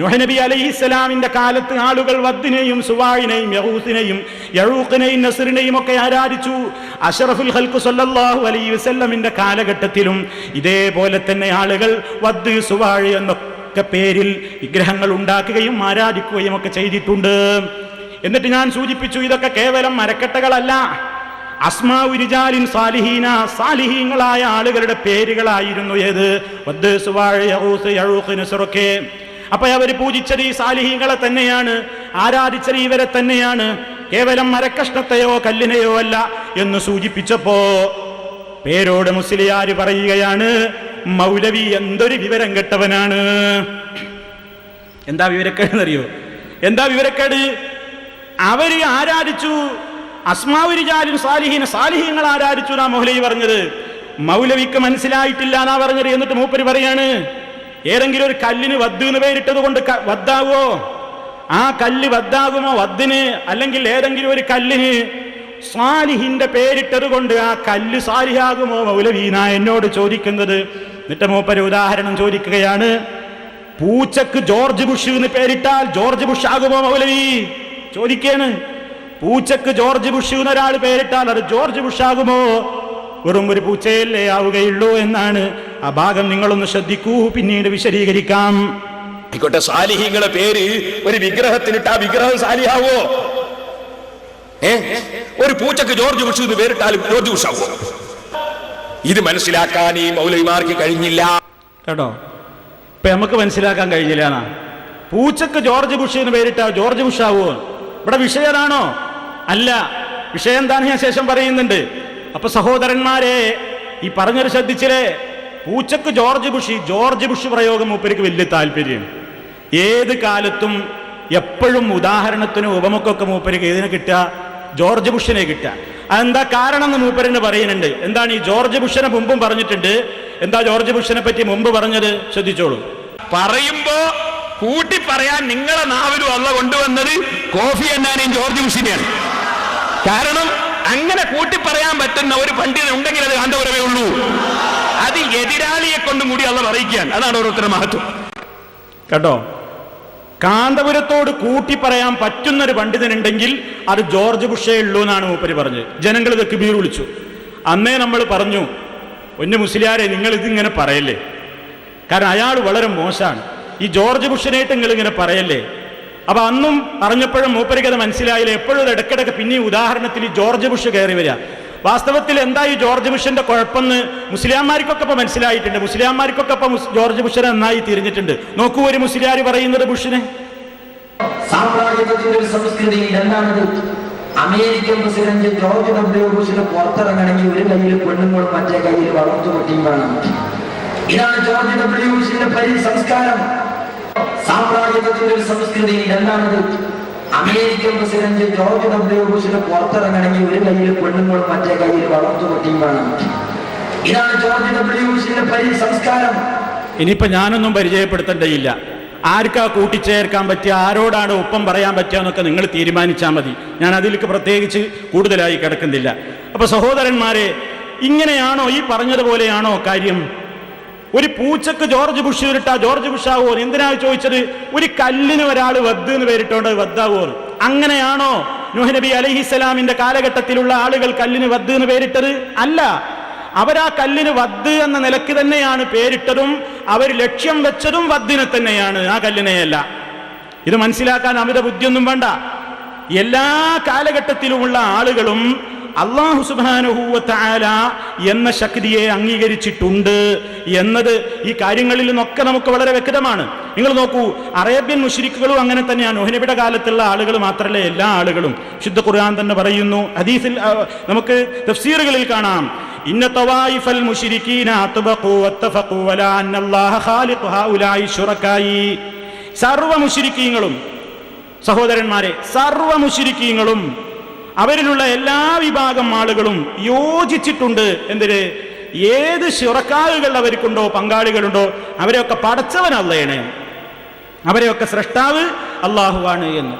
നബി അലൈഹിസ്സലാമിന്റെ കാലത്ത് ആളുകൾ വദ്ദിനെയും സുവാഴിനെയും യഹൂസിനെയും യഴൂഖിനെയും നസറിനെയും ഒക്കെ ആരാധിച്ചു. അഷറഫുൽ ഹൽക്കു സല്ലാഹു അലൈ വസല്ലമിന്റെ കാലഘട്ടത്തിലും ഇതേപോലെ തന്നെ ആളുകൾ വദ് സുവാഴ് എന്നൊക്കെ പേരിൽ വിഗ്രഹങ്ങൾ ഉണ്ടാക്കുകയും ആരാധിക്കുകയും ഒക്കെ ചെയ്തിട്ടുണ്ട്. എന്നിട്ട് ഞാൻ സൂചിപ്പിച്ചു ഇതൊക്കെ കേവലം മരക്കെട്ടകളല്ല അസ്മാ സാലിഹീന സാലിഹീങ്ങളായ ആളുകളുടെ പേരുകളായിരുന്നു ഏത്? വദ് സുവാഴ് യഹൂസ് യഴൂഖ് നസറൊക്കെ. അപ്പൊ അവർ പൂജിച്ചത് ഈ സാലിഹീങ്ങളെ തന്നെയാണ് ആരാധിച്ചത് ഇവരെ തന്നെയാണ് കേവലം മരക്കഷ്ണത്തെയോ കല്ലിനെയോ അല്ല എന്ന് സൂചിപ്പിച്ചപ്പോ പേരോട് മുസ്ലിയാര് പറയുകയാണ് മൗലവി എന്തൊരു വിവരം കെട്ടവനാണ്. എന്താ വിവരക്കേടെന്നറിയോ? എന്താ വിവരക്കേട്? അവർ ആരാധിച്ചു അസ്മാവുരിജാലും സാലിഹീന സാലിഹീങ്ങൾ ആരാധിച്ചു എന്നാ മൗലവി പറഞ്ഞത്. മൗലവിക്ക് മനസ്സിലായിട്ടില്ല എന്നാ പറഞ്ഞത് എന്നിട്ട് മൂപ്പര് പറയാണ് ഏതെങ്കിലും ഒരു കല്ലിന് വദ്ദ് എന്ന് പേരിട്ടത് കൊണ്ട് വദ്ദാവോ ആ കല്ല് വദ്ദാകുമോ? വദ്ദിന് അല്ലെങ്കിൽ ഏതെങ്കിലും ഒരു കല്ലിന് സാലിഹിന്റെ പേരിട്ടത് കൊണ്ട് ആ കല്ല് സാലിഹാകുമോ? മൗലവീന എന്നോട് ചോദിക്കുന്നത്. എന്നിട്ട് മൂപ്പര് ഉദാഹരണം ചോദിക്കുകയാണ്. പൂച്ചക്ക് ജോർജ് ബുഷ് എന്ന് പേരിട്ടാൽ ജോർജ് ബുഷ് ആകുമോ മൗലവി? ചോദിക്കാണ് പൂച്ചക്ക് ജോർജ് ബുഷ് എന്നൊരാൾ പേരിട്ടാൽ അത് ജോർജ് ബുഷ് ആകുമോ? വെറും ഒരു പൂച്ചയല്ലേ ആവുകയുള്ളൂ എന്നാണ്. ആ ഭാഗം നിങ്ങളൊന്ന് ശ്രദ്ധിക്കൂ പിന്നീട് വിശദീകരിക്കാം. ആയിക്കോട്ടെ സാലിഹിങ്ങളെ പേര് ഒരു വിഗ്രഹത്തിനിട്ട് ആ വിഗ്രഹം സാലിഹാവോ? ഏ? ഒരു പൂച്ചക്ക് ജോർജ് ബുഷ് എന്ന് പേരിട്ടാലും ജോർജ് ബുഷ് ആവോ? ഇത് മനസ്സിലാക്കാൻ ഈ മൗലവിമാർക്ക് കഴിഞ്ഞില്ല. കേട്ടോ? ഇപ്പൊ നമുക്ക് മനസ്സിലാക്കാൻ കഴിഞ്ഞില്ല എന്നാ. പൂച്ചക്ക് ജോർജ് ബുഷ് എന്ന് പേരിട്ടാ ജോർജ് ബുഷ് ആവുമോ ഇവിടെ വിഷയതാണോ? അല്ല. വിഷയം എന്താണ് ഞാൻ ശേഷം പറയുന്നുണ്ട്. അപ്പൊ സഹോദരന്മാരെ ഈ പറഞ്ഞൊരു ശ്രദ്ധിച്ചില്ലേ? പൂച്ചക്ക് ജോർജ് ബുഷി ജോർജ് ബുഷ് പ്രയോഗം മൂപ്പർക്ക് വലിയ താല്പര്യം. ഏത് കാലത്തും എപ്പോഴും ഉദാഹരണത്തിനും ഉപമക്കൊക്കെ മൂപ്പർക്ക് ഏതിനെ കിട്ടുക? ജോർജ് ബുഷിനെ കിട്ടുക. അതെന്താ കാരണം എന്ന് മൂപ്പരന് പറയുന്നുണ്ട്. എന്താണ് ഈ ജോർജ് ബുഷനെ മുമ്പും പറഞ്ഞിട്ടുണ്ട്? എന്താ ജോർജ് ബുഷനെ പറ്റി മുമ്പ് പറഞ്ഞത്? ശ്രദ്ധിച്ചോളൂ. പറയുമ്പോ കൂട്ടി പറയാൻ നിങ്ങളെ നാവിലും അല്ല കൊണ്ടുവന്നത് കോഫി അന്നാനെയും ജോർജ് ബുഷിനെയാണ്. കാരണം അങ്ങനെ കൂട്ടി പറയാൻ പറ്റുന്ന ഒരു പണ്ഡിതൻ ഉണ്ടെങ്കിൽ അത് കാന്തപുരമേ കൊണ്ടും കൂടി അള്ളാഹ് പറയിക്കാൻ അതാണ് ഓരോരുത്തരുടെ മഹത്വം. കേട്ടോ? കാന്തപുരത്തോട് കൂട്ടി പറയാൻ പറ്റുന്ന ഒരു പണ്ഡിതനുണ്ടെങ്കിൽ അത് ജോർജ് ബുഷേ ഉള്ളൂ എന്നാണ് മൂപ്പര് പറഞ്ഞത്. ജനങ്ങൾ ഇത് കിബീർ വിളിച്ചു. അന്നേ നമ്മൾ പറഞ്ഞു ഒന്ന് മുസ്ലിയാരെ നിങ്ങൾ ഇതിങ്ങനെ പറയല്ലേ? കാരണം അയാൾ വളരെ മോശമാണ്. ഈ ജോർജ് ബുഷനായിട്ട് നിങ്ങൾ ഇങ്ങനെ പറയല്ലേ? അപ്പൊ അന്നും പറഞ്ഞപ്പോഴും മൂപ്പരിക്കത് മനസ്സിലായില്ല. എപ്പോഴും ഇടയ്ക്കിടയ്ക്ക് പിന്നെ ഉദാഹരണത്തിൽ ജോർജ് ബുഷ് കയറി വരിക. വാസ്തവത്തിൽ എന്താ ഈ ജോർജ് ബുഷന്റെ കുഴപ്പമെന്ന് മുസ്ലിംമാർക്കൊക്കെ ഇപ്പൊ മനസ്സിലായിട്ടുണ്ട്. മുസ്ലിംമാർക്കൊക്കെ ഇപ്പൊ ജോർജ് ബുഷൻ നന്നായി തിരിഞ്ഞിട്ടുണ്ട്. നോക്കൂ ഒരു മുസ്ലിയാർ പറയുന്നത് ബുഷിനെ. അമേരിക്കൻ പ്രസിഡന്റ് ജോർജ് ഡബ്ല്യു ബുഷിന് പുറത്തിറങ്ങണമെങ്കിൽ ഒരു കയ്യിൽ പെണ്ണുങ്ങളും മറ്റേ കയ്യിൽ വളർത്തു കുട്ടിയും വേണം. ഇതാണ് ജോർജ് ഡബ്ല്യു ബുഷിന്റെ പരി സംസ്കാരം സാമ്രാജ്യത്തിന്റെ ഒരു സംസ്കൃതിയിൽ എന്താണത്? അമേരിക്കൻ പ്രസിഡന്റ് ജോർജ് ഡബ്ല്യു ബുഷിന് പുറത്തിറങ്ങണമെങ്കിൽ ഒരു കയ്യിൽ പെണ്ണുങ്ങളും മറ്റേ കയ്യിൽ വളർത്തു കുട്ടിയും വേണം. ഇതാണ് ജോർജ് ഡബ്ല്യു ബുഷിന്റെ പരി സംസ്കാരം. ഇനിയിപ്പോ ഞാനൊന്നും പരിചയപ്പെടുത്തേണ്ടയില്ല ആർക്കാ കൂട്ടിച്ചേർക്കാൻ പറ്റിയ ആരോടാണ് ഒപ്പം പറയാൻ പറ്റുക എന്നൊക്കെ നിങ്ങൾ തീരുമാനിച്ചാൽ മതി. ഞാൻ അതിലേക്ക് പ്രത്യേകിച്ച് കൂടുതലായി കിടക്കുന്നില്ല. അപ്പൊ സഹോദരന്മാരെ ഇങ്ങനെയാണോ ഈ പറഞ്ഞതുപോലെയാണോ കാര്യം? ഒരു പൂച്ചക്ക് ജോർജ് ബുഷ് ഇട്ടാ ജോർജ് ബുഷ് ആവോ എന്തിനാ ചോദിച്ചത്? ഒരു കല്ലിന് ഒരാൾ വദ് എന്ന് പേരിട്ടോണ്ട് വദ്ദാവോ അങ്ങനെയാണോ നബി അലഹിസ്സലാമിന്റെ കാലഘട്ടത്തിലുള്ള ആളുകൾ കല്ലിന് വദ് എന്ന് പേരിട്ടത്? അല്ല. അവരാ കല്ലിന് വദ് എന്ന നിലയ്ക്ക് തന്നെയാണ് പേരിട്ടതും അവർ ലക്ഷ്യം വെച്ചതും വദ്ദിനെ തന്നെയാണ് ആ കല്ലിനെയല്ല. ഇത് മനസ്സിലാക്കാൻ അമിത ബുദ്ധിയൊന്നും വേണ്ട. എല്ലാ കാലഘട്ടത്തിലുമുള്ള ആളുകളും അള്ളാഹു സുബാനുഹൂവത്തായ എന്ന ശക്തിയെ അംഗീകരിച്ചിട്ടുണ്ട് എന്നത് ഈ കാര്യങ്ങളിൽ നിന്നൊക്കെ നമുക്ക് വളരെ വ്യക്തമാണ്. നിങ്ങൾ നോക്കൂ അറേബ്യൻ മുഷരിക്കുകളും അങ്ങനെ തന്നെയാണ് ഒഹനബിയുടെ കാലത്തുള്ള ആളുകൾ മാത്രമല്ല എല്ലാ ആളുകളും. ശുദ്ധ ഖുർആൻ തന്നെ പറയുന്നു. ഹദീസിൽ നമുക്ക് തഫ്സീറുകളിൽ കാണാം. ഇന്ന വലാ സർവ മുശ്രിക്കീങ്ങളും സഹോദരന്മാരെ സർവ മുശ്രിക്കീങ്ങളും അവരിലുള്ള എല്ലാ വിഭാഗം ആളുകളും യോജിച്ചിട്ടുണ്ട് എന്തിന്? ഏത് ശുറക്കാലുകൾ അവർക്കുണ്ടോ പങ്കാളികളുണ്ടോ അവരെയൊക്കെ പടച്ചവനല്ലേണ് അവരെയൊക്കെ സൃഷ്ടാവ് അള്ളാഹുവാണ് എന്ന്.